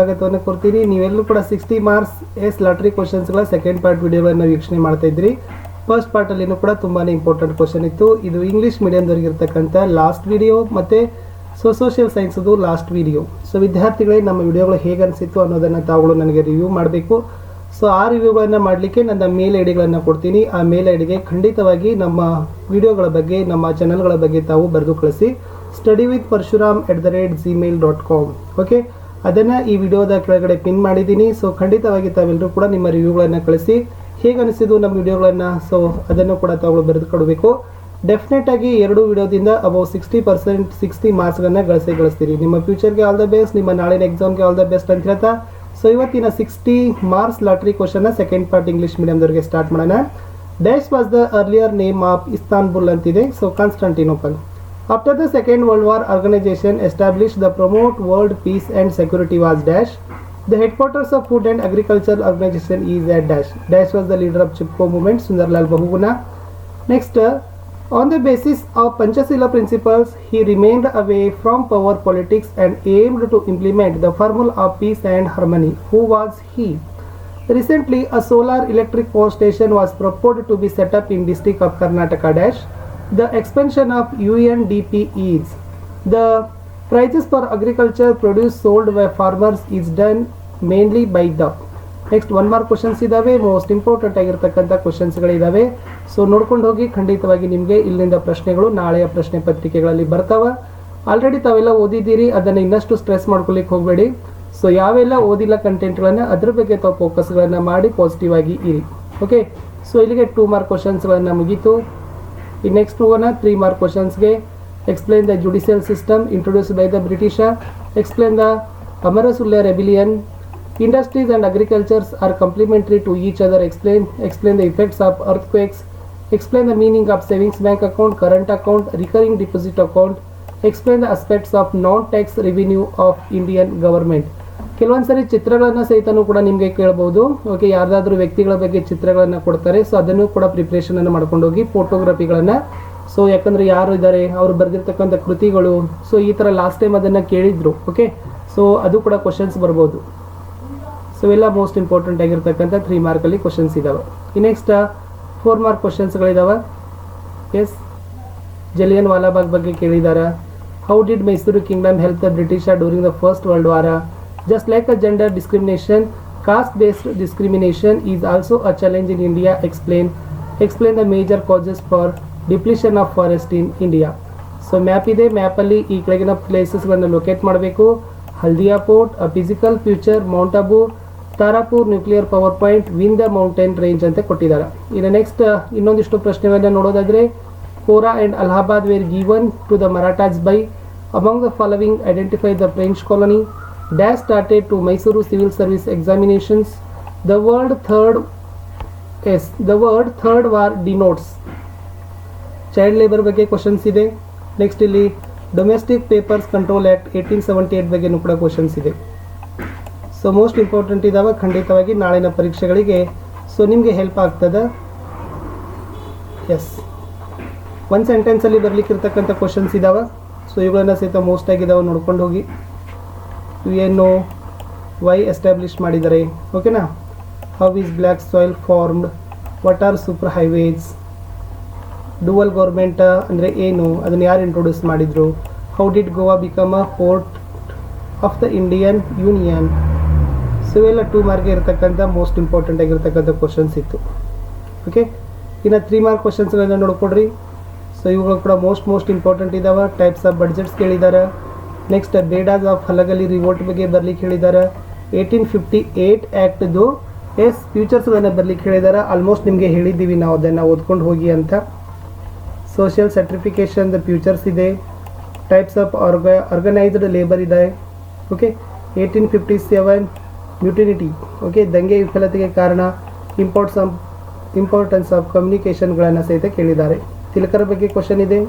ಸ್ವಾಗತವನ್ನು ಕೊಡ್ತೀನಿ. ನೀವೆಲ್ಲರೂ ಕೂಡ ಸಿಕ್ಸ್ಟಿ ಮಾರ್ಕ್ಸ್ ಎಸ್ ಲಾಟ್ರಿ ಕ್ವಶನ್ಸ್ಗಳ ಸೆಕೆಂಡ್ ಪಾರ್ಟ್ ವಿಡಿಯೋಗಳನ್ನು ವೀಕ್ಷಣೆ ಮಾಡ್ತಾ ಇದ್ರಿ. ಫಸ್ಟ್ ಪಾರ್ಟಲ್ಲಿನೂ ಕೂಡ ತುಂಬಾ ಇಂಪಾರ್ಟೆಂಟ್ ಕ್ವಶನ್ ಇತ್ತು. ಇದು ಇಂಗ್ಲೀಷ್ ಮೀಡಿಯಮ್ದವ್ರಿಗೆ ಇರ್ತಕ್ಕಂಥ ಲಾಸ್ಟ್ ವಿಡಿಯೋ ಮತ್ತು ಸೊ ಸೋಷಿಯಲ್ ಸೈನ್ಸದು ಲಾಸ್ಟ್ ವಿಡಿಯೋ ಸೊ ವಿದ್ಯಾರ್ಥಿಗಳೇ, ನಮ್ಮ ವಿಡಿಯೋಗಳು ಹೇಗೆ ಅನಿಸಿತ್ತು ಅನ್ನೋದನ್ನು ತಾವುಗಳು ನನಗೆ ರಿವ್ಯೂ ಮಾಡಬೇಕು. ಸೊ ಆ ರಿವ್ಯೂಗಳನ್ನು ಮಾಡಲಿಕ್ಕೆ ನನ್ನ ಮೇಲ್ ಐ ಡಿಗಳನ್ನು ಕೊಡ್ತೀನಿ. ಆ ಮೇಲ್ ಐ ಡಿಗೆ ಖಂಡಿತವಾಗಿ ನಮ್ಮ ವಿಡಿಯೋಗಳ ಬಗ್ಗೆ, ನಮ್ಮ ಚಾನಲ್ಗಳ ಬಗ್ಗೆ ತಾವು ಬರೆದು ಕಳಿಸಿ. Study with Parashuram at the rate Gmail dot com okay ಅದನ್ನು ಈ ವಿಡಿಯೋದ ಕೆಳಗಡೆ ಪಿನ್ ಮಾಡಿದ್ದೀನಿ. ಸೊ ಖಂಡಿತವಾಗಿ ತಾವೆಲ್ಲರೂ ಕೂಡ ನಿಮ್ಮ ರಿವ್ಯೂಗಳನ್ನು ಕಳಿಸಿ. ಹೇಗೆ ಅನಿಸಿದ್ದು ನಮ್ಮ ವಿಡಿಯೋಗಳನ್ನು? ಸೊ ಅದನ್ನು ಕೂಡ ತಾವುಗಳು ಬರೆದು ಕೊಡಬೇಕು ಆಗಿ ಎರಡು ವಿಡಿಯೋದಿಂದ ಅಬೌವ್ ಸಿಕ್ಸ್ಟಿ ಪರ್ಸೆಂಟ್ ಸಿಕ್ಸ್ಟಿ ಮಾರ್ಕ್ಸ್ಗಳನ್ನು ಗಳಿಸಿ ಗಳಿಸ್ತೀರಿ. ನಿಮ್ಮ ಫ್ಯೂಚರ್ಗೆ ಆಲ್ ದ ಬೆಸ್ಟ್ ನಿಮ್ಮ ನಾಳಿನ ಎಕ್ಸಾಮ್ಗೆ ಆಲ್ ದ ಬೆಸ್ಟ್ ಅಂತ ಹೇಳ್ತಾ. ಸೊ ಇವತ್ತಿನ ಸಿಕ್ಸ್ಟಿ ಮಾರ್ಕ್ಸ್ ಲಾಟ್ರಿ ಕ್ವಶನ್ನ ಸೆಕೆಂಡ್ ಪಾರ್ಟ್ ಇಂಗ್ಲೀಷ್ ಮೀಡಿಯಮ್ದವ್ರಿಗೆ ಸ್ಟಾರ್ಟ್ ಮಾಡೋಣ. Dash was the earlier name of Istanbul ಅಂತಿದೆ. So Constantinople After the Second World War, organization established the Promote World Peace and Security was Dash. The headquarters of Food and Agriculture Organization is at Dash. Dash was the leader of Chipko movement, Sundarlal Bahuguna. Next, uh, on the basis of Panchasila principles, he remained away from power politics and aimed to implement the formula of peace and harmony. Who was he? Recently, a solar electric power station was proposed to be set up in district of Karnataka Dash. The expansion of UNDP is. The prices for agriculture produce sold by farmers is done mainly by the next one mark questions ಇದ್ದಾವೆ most important ಆಗಿರ್ತಕ್ಕಂಥ ಕ್ವಶನ್ಸ್ಗಳಿದ್ದಾವೆ so ನೋಡ್ಕೊಂಡು ಹೋಗಿ, ಖಂಡಿತವಾಗಿ ನಿಮಗೆ ಇಲ್ಲಿಂದ ಪ್ರಶ್ನೆಗಳು, ನಾಳೆಯ ಪ್ರಶ್ನೆ ಪತ್ರಿಕೆಗಳಲ್ಲಿ ಬರ್ತಾವೆ. ಆಲ್ರೆಡಿ ತಾವೆಲ್ಲ ಓದಿದ್ದೀರಿ, ಅದನ್ನು ಇನ್ನಷ್ಟು ಸ್ಟ್ರೆಸ್ ಮಾಡ್ಕೊಲಿಕ್ಕೆ ಹೋಗಬೇಡಿ. ಸೊ ಯಾವೆಲ್ಲ ಓದಿಲ್ಲ ಕಂಟೆಂಟ್ಗಳನ್ನು ಅದ್ರ ಬಗ್ಗೆ ತಾವು ಫೋಕಸ್ಗಳನ್ನು ಮಾಡಿ ಪಾಸಿಟಿವ್ ಆಗಿ ಇರಿ. ಓಕೆ ಸೊ ಇಲ್ಲಿಗೆ ಟೂ ಮಾರ್ಕ್ ಕ್ವಶನ್ಸ್ಗಳನ್ನು ಮುಗೀತು. ಈ ನೆಕ್ಸ್ಟ್ ಹೋಗೋಣ three mark ಕ್ವಶನ್ಸ್ಗೆ explain the judicial system introduce by the British explain the Amara Sulya rebellion industries and agricultures are complementary to each other explain explain the effects of earthquakes explain the meaning of savings bank account current account recurring deposit account explain the aspects of non tax revenue of Indian government ಕೆಲವೊಂದು ಸರಿ ಚಿತ್ರಗಳನ್ನು ಸಹಿತನೂ ಕೂಡ ನಿಮಗೆ ಕೇಳಬಹುದು okay ಯಾರ್ದಾದ್ರೂ ವ್ಯಕ್ತಿಗಳ ಬಗ್ಗೆ ಚಿತ್ರಗಳನ್ನು ಕೊಡ್ತಾರೆ. ಸೊ ಅದನ್ನು ಕೂಡ ಪ್ರಿಪ್ರೇಷನನ್ನು ಮಾಡ್ಕೊಂಡು ಹೋಗಿ ಫೋಟೋಗ್ರಫಿಗಳನ್ನು ಸೊ ಯಾಕಂದರೆ ಯಾರು ಇದ್ದಾರೆ, ಅವರು ಬರೆದಿರ್ತಕ್ಕಂಥ ಕೃತಿಗಳು. ಸೊ ಈ ಥರ ಲಾಸ್ಟ್ ಟೈಮ್ ಅದನ್ನು ಕೇಳಿದ್ರು. ಓಕೆ ಸೊ ಅದು ಕೂಡ ಕ್ವಶನ್ಸ್ ಬರ್ಬೋದು. ಸೊ ಎಲ್ಲ ಮೋಸ್ಟ್ ಇಂಪಾರ್ಟೆಂಟ್ ಆಗಿರ್ತಕ್ಕಂಥ ತ್ರೀ ಮಾರ್ಕಲ್ಲಿ ಕ್ವಶನ್ಸ್ ಇದ್ದಾವೆ ಈ ನೆಕ್ಸ್ಟ್ ಫೋರ್ ಮಾರ್ಕ್ ಕ್ವಶನ್ಸ್ಗಳಿದ್ದಾವೆ ಎಸ್ ಜಲಿಯನ್ ವಾಲಾಬಾಗ್ ಬಗ್ಗೆ ಕೇಳಿದ್ದಾರೆ how did Mysore kingdom help the British during the first world war just like a gender discrimination, based discrimination is also a challenge in India explain explain the major causes for depletion of forest in India so map ಇದೆ. ಮ್ಯಾಪಲ್ಲಿ ಈ ಕೆಳಗಿನ ಪ್ಲೇಸಸ್ಗಳನ್ನು locate ಮಾಡಬೇಕು. Haldia port a physical future Mount Abu Tarapur nuclear power point win the mountain range ಅಂತ ಕೊಟ್ಟಿದ್ದಾರೆ. ಇನ್ನು next ಇನ್ನೊಂದಿಷ್ಟು ಪ್ರಶ್ನೆಗಳನ್ನ ನೋಡೋದಾದರೆ Kora and Allahabad were given to the Marathas by among the following identify the French colony dash started to Mysore civil service examinations the world third S the word third war denotes child labour ಬಗ್ಗೆ questions ಇದೆ. Next ಇಲ್ಲಿ domestic papers control act eighteen seventy eight ಬಗ್ಗೆನೂ ಕೂಡ questions ಇದೆ. So most important ಇದ್ದಾವೆ ಖಂಡಿತವಾಗಿ ನಾಳಿನ ಪರೀಕ್ಷೆಗಳಿಗೆ. ಸೊ ನಿಮಗೆ ಹೆಲ್ಪ್ ಆಗ್ತದೆ? ಎಸ್ ಒಂದು ಸೆಂಟೆನ್ಸಲ್ಲಿ ಬರಲಿಕ್ಕಿರ್ತಕ್ಕಂಥ ಕ್ವಶನ್ಸ್ ಇದ್ದಾವೆ ಸೊ ಇವುಗಳನ್ನು ಸಹಿತ ಮೋಸ್ಟ್ ಆಗಿದ್ದಾವೆ ನೋಡ್ಕೊಂಡು ಹೋಗಿ. ಏನು ವೈ ಎಸ್ಟಾಬ್ಲಿಷ್ ಮಾಡಿದ್ದಾರೆ ಓಕೆನಾ how is black soil formed what are super highways dual government ಅಂದರೆ ಏನು? ಅದನ್ನು ಯಾರು ಇಂಟ್ರೊಡ್ಯೂಸ್ ಮಾಡಿದರು? How did Goa become a port of the Indian union so ಇವೆಲ್ಲ ಟೂ ಮಾರ್ಕ್ಗೆ ಇರತಕ್ಕಂಥ ಮೋಸ್ಟ್ ಇಂಪಾರ್ಟೆಂಟ್ ಆಗಿರ್ತಕ್ಕಂಥ ಕ್ವಶನ್ಸ್ ಇತ್ತು. ಓಕೆ ಇನ್ನು ತ್ರೀ ಮಾರ್ಕ್ ಕ್ವಶನ್ಸ್ಗಳನ್ನ ನೋಡ್ಕೊಡ್ರಿ. ಸೊ ಇವುಗಳು ಕೂಡ ಮೋಸ್ಟ್ ಮೋಸ್ಟ್ ಇಂಪಾರ್ಟೆಂಟ್ ಇದ್ದಾವೆ ಟೈಪ್ಸ್ ಆಫ್ ಬಡ್ಜೆಟ್ಸ್ ಕೇಳಿದ್ದಾರೆ next datas of Halagali revolt ಬಗ್ಗೆ ಬರ್ಲಿಕ್ಕೆ ಹೇಳಿದ್ದಾರೆ ಏಯ್ಟೀನ್ ಫಿಫ್ಟಿ ಏಯ್ಟ್ ಆ್ಯಕ್ಟ್ದು ಎಸ್ ಫ್ಯೂಚರ್ಸ್ಗಳನ್ನು ಬರ್ಲಿಕ್ಕೆ ಹೇಳಿದ್ದಾರೆ ಆಲ್ಮೋಸ್ಟ್ ನಿಮಗೆ ಹೇಳಿದ್ದೀವಿ ನಾವು ಅದನ್ನು ಓದ್ಕೊಂಡು ಹೋಗಿ ಅಂತ. ಸೋಷಿಯಲ್ ದ ಫ್ಯೂಚರ್ಸ್ ಇದೆ. Types of Araga organised labour ಇದೆ. Okay eighteen fifty seven mutiny okay ದಂಗೆ ವಿಫಲತೆಗೆ ಕಾರಣ ಇಂಪಾರ್ಟ್ಸ್ ಆಫ್ ಇಂಪಾರ್ಟೆನ್ಸ್ ಆಫ್ ಕಮ್ಯುನಿಕೇಷನ್ಗಳನ್ನು ಸಹಿತ ಕೇಳಿದ್ದಾರೆ. ತಿಲಕರ ಬಗ್ಗೆ ಕ್ವಶನ್ ಇದೆ.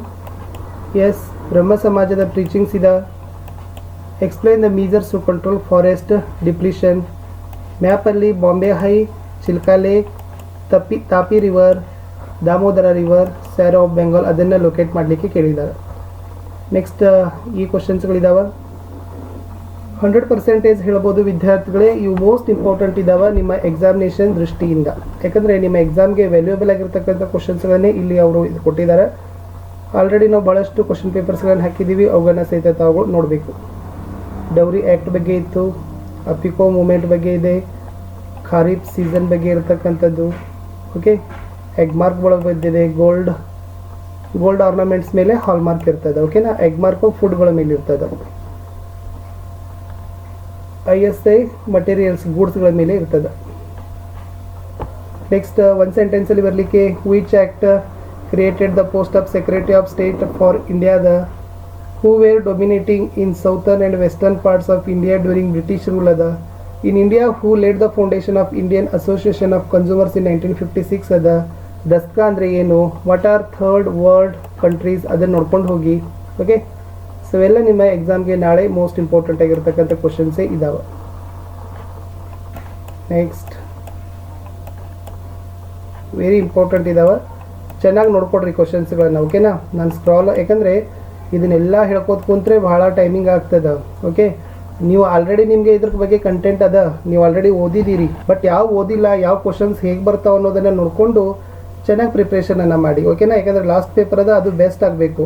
ಎಸ್ ಬ್ರಹ್ಮ ಸಮಾಜದ ಟೀಚಿಂಗ್ಸ್ ಇದೆ. Explain the measures to control forest depletion ಮ್ಯಾಪಲ್ಲಿ Bombay high Chilka lake ತಪ್ಪಿ ತಾಪಿ ರಿವರ್ ದಾಮೋದರ ರಿವರ್ ಸ್ಯಾರ್ ಆಫ್ ಬೆಂಗಾಲ್ ಅದನ್ನು ಲೊಕೇಟ್ ಮಾಡಲಿಕ್ಕೆ ಕೇಳಿದ್ದಾರೆ. ನೆಕ್ಸ್ಟ್ ಈ ಕ್ವಶನ್ಸ್ಗಳಿದ್ದಾವೆ ಹಂಡ್ರೆಡ್ ಪರ್ಸೆಂಟೇಜ್ ಹೇಳ್ಬೋದು ವಿದ್ಯಾರ್ಥಿಗಳೇ, ಇವು ಮೋಸ್ಟ್ ಇಂಪಾರ್ಟೆಂಟ್ ಇದ್ದಾವೆ ನಿಮ್ಮ ಎಕ್ಸಾಮಿನೇಷನ್ ದೃಷ್ಟಿಯಿಂದ. ಯಾಕಂದರೆ ನಿಮ್ಮ ಎಕ್ಸಾಮ್ಗೆ ವ್ಯಾಲ್ಯೂಯಬಲ್ ಆಗಿರ್ತಕ್ಕಂಥ ಕ್ವಶನ್ಸ್ಗಳನ್ನೇ ಇಲ್ಲಿ ಅವರು ಇದು ಕೊಟ್ಟಿದ್ದಾರೆ. ಆಲ್ರೆಡಿ ನಾವು ಭಾಳಷ್ಟು ಕ್ವಶನ್ ಪೇಪರ್ಸ್ಗಳನ್ನು ಹಾಕಿದ್ದೀವಿ ಅವುಗಳನ್ನ ಸಹಿತ ತಾವು ನೋಡಬೇಕು. ಡೌರಿ ಆ್ಯಕ್ಟ್ ಬಗ್ಗೆ ಇತ್ತು ಅಪಿಕೋ ಮೂಮೆಂಟ್ ಬಗ್ಗೆ ಇದೆ, ಖಾರೀಫ್ ಸೀಸನ್ ಬಗ್ಗೆ ಇರತಕ್ಕಂಥದ್ದು ಓಕೆ ಎಗ್ ಮಾರ್ಕ್ ಒಳಗೆ ಬಂದಿದೆ ಗೋಲ್ಡ್ ಗೋಲ್ಡ್ ಆರ್ನಮೆಂಟ್ಸ್ ಮೇಲೆ ಹಾಲ್ ಮಾರ್ಕ್ ಇರ್ತದೆ ಓಕೆನಾ ಎಗ್ ಮಾರ್ಕು ಫುಡ್ಗಳ ಮೇಲೆ ಇರ್ತದೆ. ಐ ಎಸ್ ಐ ಮಟೀರಿಯಲ್ಸ್ ಗೂಡ್ಸ್ಗಳ ಮೇಲೆ ಇರ್ತದೆ. ನೆಕ್ಸ್ಟ್ ಒನ್ ಸೆಂಟೆನ್ಸಲ್ಲಿ ಬರಲಿಕ್ಕೆ which act created the post of secretary of state for ಇಂಡಿಯಾದ who were dominating in southern and western parts of India during British rule ಅದ in India who laid the foundation of Indian association of consumers in nineteen fifty six ಅದ ದಸ್ಕಾ ಅಂದರೆ ಏನು what are third world countries ಅದನ್ನು ನೋಡ್ಕೊಂಡು ಹೋಗಿ. Okay so ಎಲ್ಲ ನಿಮ್ಮ ಎಕ್ಸಾಮ್ಗೆ ನಾಳೆ ಮೋಸ್ಟ್ ಇಂಪಾರ್ಟೆಂಟ್ ಆಗಿರ್ತಕ್ಕಂಥ ಕ್ವಶನ್ಸೇ ಇದಾವೆ. ನೆಕ್ಸ್ಟ್ ವೆರಿ ಇಂಪಾರ್ಟೆಂಟ್ ಇದಾವೆ. ಚೆನ್ನಾಗಿ ನೋಡ್ಕೊಡ್ರಿ ಕ್ವಶನ್ಸ್ಗಳನ್ನ ಓಕೆನಾ ನಾನು ಸ್ಕ್ರಾಲ್ ಯಾಕಂದರೆ ಇದನ್ನೆಲ್ಲ ಹೇಳ್ಕೋತ ಕುಂತ್ರೆ ಭಾಳ ಟೈಮಿಂಗ್ ಆಗ್ತದೆ ಓಕೆ ನೀವು ಆಲ್ರೆಡಿ ನಿಮಗೆ ಇದ್ರ ಬಗ್ಗೆ ಕಂಟೆಂಟ್ ಅದ, ನೀವು ಆಲ್ರೆಡಿ ಓದಿದ್ದೀರಿ. ಬಟ್ ಯಾವ ಓದಿಲ್ಲ, ಯಾವ ಕ್ವಶನ್ಸ್ ಹೇಗೆ ಬರ್ತಾವೆ ಅನ್ನೋದನ್ನು ನೋಡಿಕೊಂಡು ಚೆನ್ನಾಗಿ ಪ್ರಿಪ್ರೇಷನನ್ನು ಮಾಡಿ ಓಕೆನಾ ಯಾಕಂದರೆ ಲಾಸ್ಟ್ ಪೇಪರ್ ಅದ, ಅದು ಬೆಸ್ಟ್ ಆಗಬೇಕು.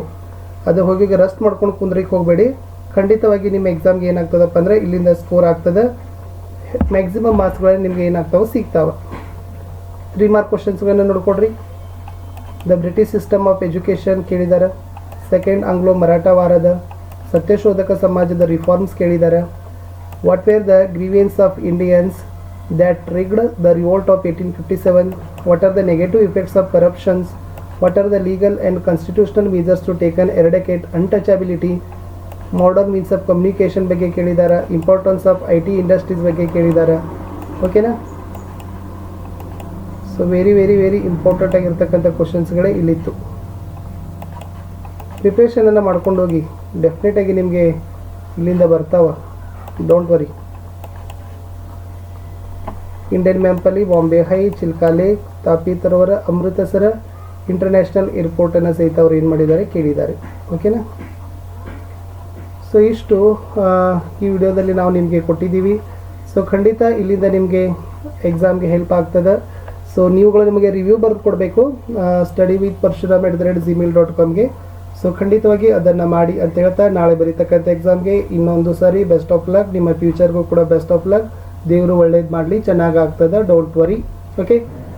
ಅದು ಹೋಗಿ ರಸ್ಟ್ ಮಾಡ್ಕೊಂಡು ಕುಂದ್ರಿಗೆ ಹೋಗಬೇಡಿ. ಖಂಡಿತವಾಗಿ ನಿಮ್ಮ ಎಕ್ಸಾಮ್ಗೆ ಏನಾಗ್ತದಪ್ಪ ಅಂದರೆ ಇಲ್ಲಿಂದ ಸ್ಕೋರ್ ಆಗ್ತದೆ. ಮ್ಯಾಕ್ಸಿಮಮ್ ಮಾರ್ಕ್ಸ್ಗಳಲ್ಲಿ ನಿಮ್ಗೆ ಏನಾಗ್ತಾವೆ ಸಿಗ್ತಾವೆ. ತ್ರೀ ಮಾರ್ಕ್ ಕ್ವಶನ್ಸ್ಗಳನ್ನ ನೋಡ್ಕೊಡ್ರಿ. The British system of education ಕೇಳಿದ್ದಾರೆ ಸೆಕೆಂಡ್ ಆಂಗ್ಲೋ ಮರಾಠ ವಾರದ ಸತ್ಯಶೋಧಕ ಸಮಾಜದ ರಿಫಾರ್ಮ್ಸ್ ಕೇಳಿದ್ದಾರೆ what were the grievances of Indians that triggered the revolt of eighteen fifty seven what are the negative effects of corruptions what are the legal and constitutional measures to taken eradicate untouchability modern means of communication ಬಗ್ಗೆ ಕೇಳಿದ್ದಾರೆ importance of I T industries ಬಗ್ಗೆ ಕೇಳಿದ್ದಾರೆ ಓಕೆನಾ so very very very important ಆಗಿರ್ತಕ್ಕಂಥ ಕ್ವಶನ್ಸ್ಗಳೇ ಇಲ್ಲಿತ್ತು. ಪ್ರಿಪ್ರೇಷನನ್ನು ಮಾಡ್ಕೊಂಡು ಹೋಗಿ. ಡೆಫಿನೆಟಾಗಿ ನಿಮಗೆ ಇಲ್ಲಿಂದ ಬರ್ತಾವ. ಡೋಂಟ್ ವರಿ ಇಂಡಿಯನ್ ಮ್ಯಾಂಪಲ್ಲಿ ಬಾಂಬೆ ಹೈ ಚಿಲ್ಕಾಲೆ ತಾಪಿ ತರೋವರ ಅಮೃತಸರ ಇಂಟರ್ನ್ಯಾಷನಲ್ ಏರ್ಪೋರ್ಟನ್ನು ಸಹಿತ ಅವ್ರು ಏನು ಮಾಡಿದ್ದಾರೆ, ಕೇಳಿದ್ದಾರೆ. ಓಕೆನಾ ಸೊ ಇಷ್ಟು ಈ ವಿಡಿಯೋದಲ್ಲಿ ನಾವು ನಿಮಗೆ ಕೊಟ್ಟಿದ್ದೀವಿ. ಸೊ ಖಂಡಿತ ಇಲ್ಲಿಂದ ನಿಮಗೆ ಎಕ್ಸಾಮ್ಗೆ ಹೆಲ್ಪ್ ಆಗ್ತದೆ. ಸೊ ನೀವುಗಳು ನಿಮಗೆ ರಿವ್ಯೂ ಬರೆದು ಕೊಡಬೇಕು. Study with Parshuram at the rate Gmail dot ಕಾಮ್ಗೆ so ಖಂಡಿತವಾಗಿ ಅದನ್ನು ಮಾಡಿ ಅಂತ ಹೇಳ್ತಾ ನಾಳೆ ಬರೀತಕ್ಕಂಥ ಎಕ್ಸಾಮ್ಗೆ ಇನ್ನೊಂದು ಸಾರಿ ಬೆಸ್ಟ್ ಆಫ್ ಲಕ್ ನಿಮ್ಮ ಫ್ಯೂಚರ್ಗೂ ಕೂಡ ಬೆಸ್ಟ್ ಆಫ್ ಲಕ್ ದೇವರು ಒಳ್ಳೇದು ಮಾಡಲಿ, ಚೆನ್ನಾಗಿ ಆಗ್ತದೆ. Don't worry okay